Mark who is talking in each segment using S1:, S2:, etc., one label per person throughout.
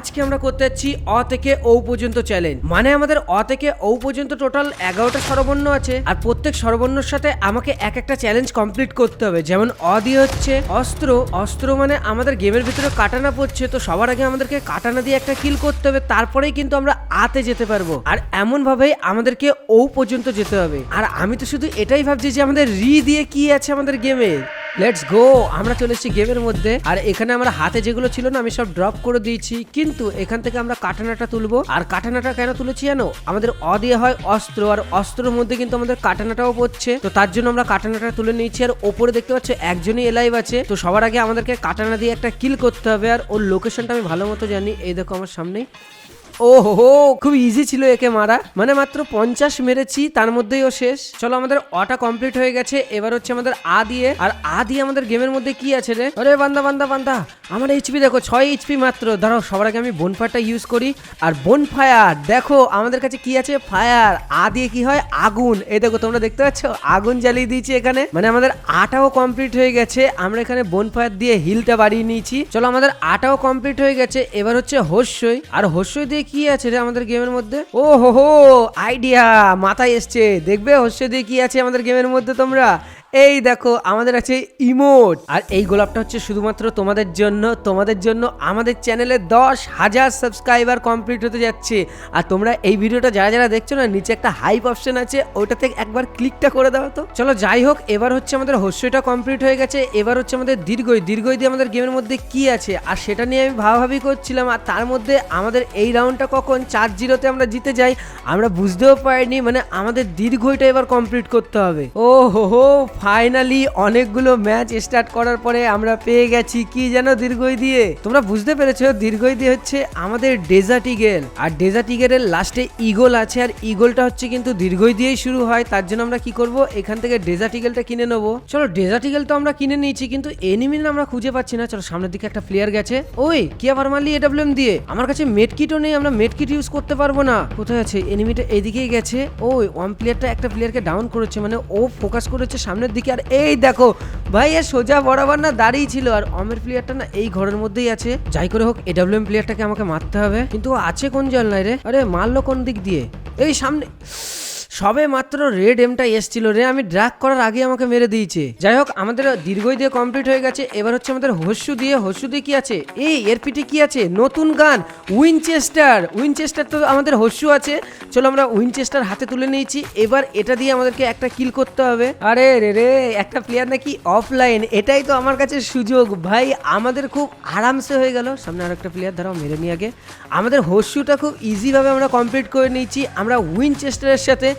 S1: আজকে আমরা করতে যাচ্ছি অ থেকে ও পর্যন্ত চ্যালেঞ্জ মানে আমাদের অ থেকে ও পর্যন্ত টোটাল এগারোটা স্বরবর্ণ আছে, আর প্রত্যেক স্বরবর্ণর সাথে আমাকে এক একটা চ্যালেঞ্জ কমপ্লিট করতে হবে। যেমন অ দিয়ে হচ্ছে অস্ত্র অস্ত্র মানে আমাদের গেমের ভিতরে কাটানা পড়ছে, তো সবার আগে আমাদেরকে কাটানা দিয়ে একটা কিল করতে হবে, তারপরেই কিন্তু আমরা আতে যেতে পারব। আর এমন ভাবেই আমাদেরকে ও পর্যন্ত যেতে হবে। আর আমি তো শুধু এটাই ভাবছি যে আমাদের রি দিয়ে কি আছে আমাদের গেমে লেটস গো আমরা চলে এসেছি গেমের মধ্যে। আর এখানে আমরা হাতে যেগুলো ছিল না, আমি সব ড্রপ করে দিয়েছি। কিন্তু এখান থেকে আমরা কাটানাটা তুলবো। আর কাটানাটা কেন তুলেছি জানো? আমাদের অ দিয়ে হয় অস্ত্র, আর অস্ত্রের মধ্যে কিন্তু আমাদের কাটানাটাও পড়ছে। তো তার জন্য আমরা কাটানাটা তুলে নিয়েছি। আর ওপরে দেখতে পাচ্ছ, একজনই এলাইভ আছে। তো সবার আগে আমাদেরকে কাটানা দিয়ে একটা কিল করতে হবে। আর ওর লোকেশনটা আমি ভালো মতো জানি। এই দেখো আমার সামনেই। ও হো খুব ইজি ছিল একে মারা। মানে মাত্র পঞ্চাশ মেরেছি, তার মধ্যেই ও শেষ। চলো, আমাদের অটা কমপ্লিট হয়ে গেছে। এবার হচ্ছে আমাদের আ দিয়ে। আর আ দিয়ে আমাদের গেমের মধ্যে কি আছে রে? আরে, বান্দা বান্দা বান্দা, আমার এইচপি দেখো, ছয় এইচপি মাত্র। দাঁড়াও, সবার আগে আমি বোন ফায়ারটা ইউজ করি। আর বোন ফায়ার দেখো, আমাদের কাছে কি আছে? ফায়ার আ দিয়ে কি হয়? আগুন। এই দেখো, তোমরা দেখতে পাচ্ছ? আগুন জ্বালিয়ে দিয়েছি এখানে। মানে আমাদের আটাও কমপ্লিট হয়ে গেছে। আমরা এখানে বোন ফায়ার দিয়ে হিলটা বাড়িয়ে নিয়েছি। চলো, আমাদের আটাও কমপ্লিট হয়ে গেছে। এবার হচ্ছে হস্যই আর হস্যই দিয়ে কি আছে রে আমাদের গেমের মধ্যে? ও হো হো আইডিয়া মাথায় এসছে। দেখবে হস্য দিয়ে কি আছে আমাদের গেমের মধ্যে তোমরা? এই দেখো, আমাদের আছে ইমোট। আর এই গোলাপটা হচ্ছে শুধুমাত্র তোমাদের জন্য তোমাদের জন্য আমাদের চ্যানেলে দশ হাজার সাবস্ক্রাইবার কমপ্লিট হতে যাচ্ছে। আর তোমরা এই ভিডিওটা যারা যারা দেখছ না, নিচে একটা হাইপ অপশন আছে, ওটাতে একবার ক্লিকটা করে দাও তো। চলো যাই হোক, এবার হচ্ছে আমাদের হস্যটা কমপ্লিট হয়ে গেছে। এবার হচ্ছে আমাদের দীর্ঘই দীর্ঘই দিয়ে আমাদের গেমের মধ্যে কি আছে? আর সেটা নিয়ে আমি ভাবাভাবি করছিলাম, আর তার মধ্যে আমাদের এই রাউন্ডটা কখন? চার জিরোতে আমরা জিতে যাই, আমরা বুঝতেও পারিনি মানে আমাদের দীর্ঘইটা এবার কমপ্লিট করতে হবে। ও হো হো ফাইনালি অনেকগুলো ম্যাচ স্টার্ট করার পরে আমরা পেয়ে গেছি কি যেন দীর্ঘই দিয়ে। তোমরা বুঝতে পেরেছ, দীর্ঘই দিয়ে হচ্ছে আমাদের ডেজার্ট ইগেল আর ডেজার্ট ইগেলের লাস্টে ইগল আছে, আর ইগলটা হচ্ছে কিন্তু দীর্ঘই দিয়েই শুরু হয়। তার জন্য আমরা কি করব? এখান থেকে ডেজার্ট ইগেলটা কিনে নেব। চলো ডেজার্ট ইগেল তো আমরা কিনে নিয়েছি, কিন্তু এনিমিন আমরা খুঁজে পাচ্ছি না। চলো, সামনের দিকে একটা প্লেয়ার গেছে। ওই কি আবার মারলি এডাব্লিউএম দিয়ে। আমার কাছে মেড কিটও নেই, আমরা মেড কিট ইউজ করতে পারব না। কোথায় আছে? এনিমিটা এদিকেই গেছে। ওই ওয়ান প্লেয়ারটা একটা প্লেয়ারকে ডাউন করেছে মানে ও ফোকাস করেছে সামনের দিকে। আর এই দেখো, ভাই সোজা বরাবর না দাঁড়িয়ে ছিল। আর অমের প্লেয়ারটা না এই ঘরের মধ্যেই আছে। যাই করে হোক এডাব্লিউএম প্লেয়ারটাকে আমাকে মারতে হবে। কিন্তু আছে কোন জল নাই রে? আরে মারলো কোন দিক দিয়ে? এই সামনে সবে মাত্র রেড এমটা এসছিল। রে, আমি ড্রাগ করার আগে আমাকে মেরে দিয়েছে। যাই হোক, আমাদের দীর্ঘই দিয়ে কমপ্লিট হয়ে গেছে। এবার হচ্ছে আমাদের হস্যু দিয়ে হস্যু দিয়ে কি আছে? এই, এর পিঠে কি আছে? নতুন গান, উইনচেস্টার। উইনচেস্টার তো আমাদের হস্যু আছে। চলো আমরা উইনচেস্টার হাতে তুলে নিয়েছি। এবার এটা দিয়ে আমাদেরকে একটা কিল করতে হবে। আরে রে রে, একটা প্লেয়ার নাকি অফলাইন এটাই তো আমার কাছে সুযোগ। ভাই, আমাদের খুব আরামসে হয়ে গেল। সামনে আর একটা প্লেয়ার ধরো, মেরে নিয়ে আগে। আমাদের হস্যুটা খুব ইজিভাবে আমরা কমপ্লিট করে নিয়েছি। আমরা উইনচেস্টারের সাথে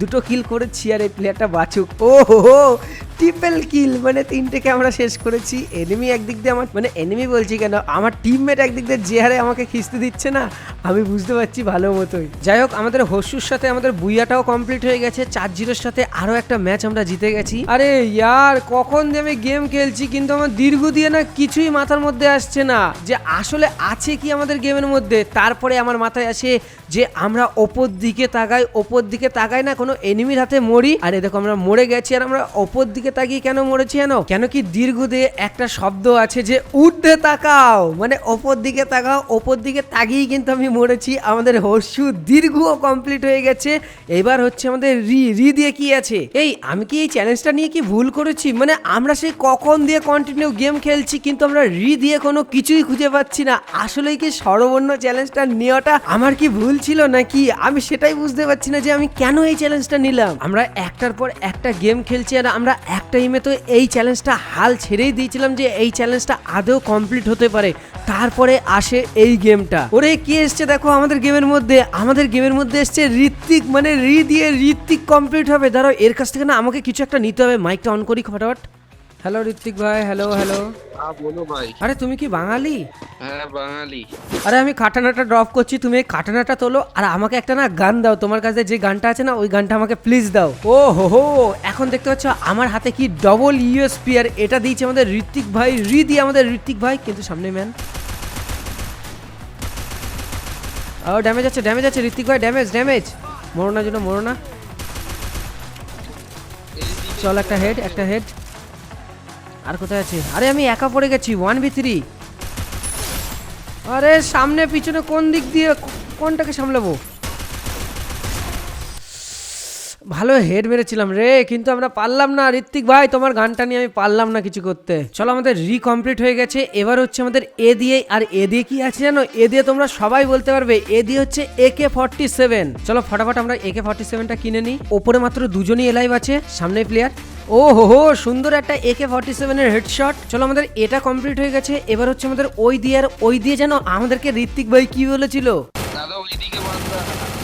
S1: দুটো কিল করেছি আর এই প্লেয়ারটা বাঁচুক। ও হো ট্রিপল কিল মানে তিনটেকে আমরা শেষ করেছি। এনিমি একদিক দিয়ে আমার মানে এনিমি বলছি কেন? আমার টিমমেট একদিক দিয়ে যে হারে আমাকে খিস্তে দিচ্ছে না, আমি বুঝতে পারছি ভালো মতোই। যাই হোক, আমাদের হস্যুর সাথে আমাদের বুইয়াটাও কমপ্লিট হয়ে গেছে। চার জিরোর সাথে আরও একটা ম্যাচ আমরা জিতে গেছি। আরে ইয়ার, কখন যে আমি গেম খেলছি, কিন্তু আমার দীর্ঘ দিয়ে না কিছুই মাথার মধ্যে আসছে না। যে আসলে আছে কি আমাদের গেমের মধ্যে? তারপরে আমার মাথায় আসে যে আমরা ওপর দিকে তাকাই, ওপর দিকে তাকাই না কোনো এনিমির হাতে মরি। আর দেখো আমরা মরে গেছি, আর আমরা ওপর দিকে তাকিয়ে কেন মরেছি জানো? কেন কি দীর্ঘ দিয়ে একটা শব্দ আছে যে ঊর্ধ্বে তাকাও। মানে ওপর দিকে তাকাও ওপর দিকে তাকিয়েই কিন্তু আমি মরেছি। আমাদের হর্ষু দীর্ঘ কমপ্লিট হয়ে গেছে। এবার হচ্ছে আমাদের রি রি দিয়ে কি আছে? এই, আমি কি এই চ্যালেঞ্জটা নিয়ে কি ভুল করেছি? মানে আমরা সেই কখন দিয়ে কন্টিনিউ গেম খেলছি, কিন্তু আমরা রি দিয়ে কোনো কিছুই খুঁজে পাচ্ছি না। আসলেই কি সর্বর্ণ চ্যালেঞ্জটা নেওয়াটা আমার কি ভুল ছিল নাকি? আমি সেটাই বুঝতে পারছি না যে আমি কেন এই চ্যালেঞ্জটা নিলাম। আমরা একটার পর একটা গেম খেলছি আর আমরা এক টাইমে তো এই চ্যালেঞ্জটা হাল ছেড়েই দিয়েছিলাম যে এই চ্যালেঞ্জটা আদৌ কমপ্লিট হতে পারে। তারপরে আসে এই গেমটা ওরে, কি এসছে দেখো আমাদের গেমের মধ্যে? আমাদের গেমের মধ্যে এসছে ঋত্বিক মানে রি দিয়ে ঋত্বিক কমপ্লিট হবে। দাঁড়াও, এর কাছ থেকে না আমাকে কিছু একটা নিতে হবে। মাইকটা অন করি, ফটাফট। হ্যালো ঋত্বিক ভাই হ্যালো হ্যালো
S2: হ্যাঁ বলো ভাই
S1: আরে তুমি কি বাঙালি
S2: হ্যাঁ বাঙালি
S1: আরে আমি কাটানাটা ড্রপ করছি তুমি এই কাটানাটা তোলো আর আমাকে একটা না গান দাও তোমার কাছে যে গানটা আছে না ওই গানটা আমাকে প্লিজ দাও ও হো হো এখন দেখতে পাচ্ছ আমার হাতে কি ডবল ইউএসপি আর এটা দিয়েছে আমাদের ঋত্বিক ভাই রি দিয়ে আমাদের ঋত্বিক ভাই কিন্তু সামনে ম্যান ও ড্যামেজ আছে ড্যামেজ আছে ঋত্বিক ভাই ড্যামেজ ড্যামেজ মরো না জন্য মরো না। চল একটা হেড একটা হেড আর কোথায় আছে? আরে, আমি একা পড়ে গেছি ওয়ান বি থ্রি আরে, সামনে, পিছনে কোন দিক দিয়ে, কোনটাকে সামলাবো? ভালো হেড মেরেছিলাম রে, কিন্তু আমরা পারলাম না। ঋত্বিক ভাই, তোমার গানটা নিয়ে আমি পারলাম না কিছু করতে। চলো, আমাদের রিকমপ্লিট হয়ে গেছে। এবার হচ্ছে আমাদের এ দিয়ে, আর এ দিয়ে কি আছে জানো? এ দিয়ে তোমরা সবাই বলতে পারবে, এ দিয়ে হচ্ছে এ কে ফর্টি সেভেন চলো, ফটাফট আমরা এ কে ফর্টি সেভেনটা কিনে নিই। ওপরে মাত্র দুজনই এলাইভ আছে, সামনে প্লেয়ার ও হো হো, সুন্দর একটা একে ফর্টি সেভেনের হেডশট চলো, আমাদের এটা কমপ্লিট হয়ে গেছে। এবার হচ্ছে আমাদের ওই দিয়ে, আর ওই দিয়ে যেন আমাদেরকে ঋত্বিক ভাই কি বলেছিল?
S2: দাদা ওইদিকে বান্দা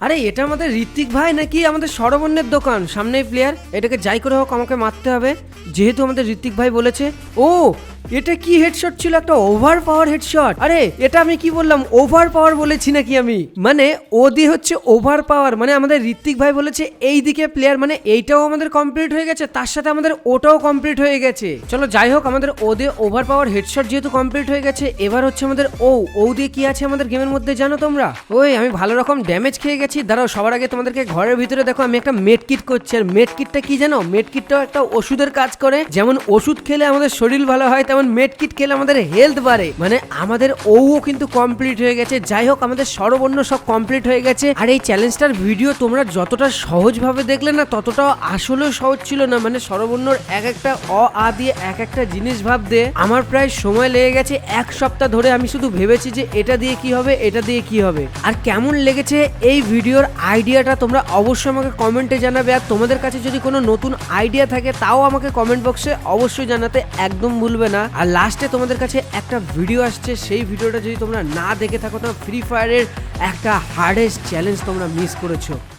S1: আরে, এটা আমাদের ঋত্বিক ভাই নাকি আমাদের সরবর্ণের দোকান? সামনেই প্লেয়ার এটাকে যাই করে হোক আমাকে মারতে হবে। যেহেতু আমাদের ঋত্বিক ভাই বলেছে। ও এটা কি হেডশট ছিল? একটা ওভার পাওয়ার হেডশট আরে, এটা আমি কি বললাম? ওভার পাওয়ার বলেছি নাকি আমি? মানে ও দিয়ে হচ্ছে ওভার পাওয়ার মানে আমাদের ঋত্বিক ভাই বলেছে, এই দিকে প্লেয়ার মানে এইটাও আমাদের কমপ্লিট হয়ে গেছে, তার সাথে আমাদের ওটাও কমপ্লিট হয়ে গেছে। চলো যাই হোক, আমাদের ও দিয়ে ওভার পাওয়ার হেডশট যেহেতু কমপ্লিট হয়ে গেছে, এবার হচ্ছে আমাদের ও ও দিয়ে কি আছে আমাদের গেমের মধ্যে জানো তোমরা? ওই, আমি ভালো রকম ড্যামেজ খেয়ে গেছি। দাঁড়াও, সবার আগে তোমাদেরকে ঘরের ভিতরে দেখো, আমি একটা মেড কিট করছি। আর মেড কিটটা কি জানো? মেড কিটটাও একটা ওষুধের কাজ করে। যেমন ওষুধ খেলে আমাদের শরীর ভালো হয় তেমন মেড কিট খেলে আমাদের হেলথ বাড়ে। মানে আমাদের ও কিন্তু কমপ্লিট হয়ে গেছে। যাই হোক, আমাদের সর্বর্ণ সব কমপ্লিট হয়ে গেছে। আর এই চ্যালেঞ্জটার ভিডিও তোমরা যতটা সহজভাবে দেখলে না, ততটাও আসলেও সহজ ছিল না। মানে সর্বর্ণর এক একটা অ, আ দিয়ে এক একটা জিনিস ভাবতে আমার প্রায় সময় লেগে গেছে। এক সপ্তাহ ধরে আমি শুধু ভেবেছি যে এটা দিয়ে কি হবে, এটা দিয়ে কি হবে। আর কেমন লেগেছে এই ভিডিওর আইডিয়াটা তোমরা অবশ্যই আমাকে কমেন্টে জানাবে। আর তোমাদের কাছে যদি কোনো নতুন আইডিয়া থাকে, তাও আমাকে কমেন্ট বক্সে অবশ্যই জানাতে একদম ভুলবে না আর লাস্টে তোমাদের কাছে একটা ভিডিও আসছে, সেই ভিডিওটা যদি তোমরা না দেখে থাকো, তো ফ্রি ফায়ারের একটা হার্ডেস্ট চ্যালেঞ্জ তোমরা মিস করেছ।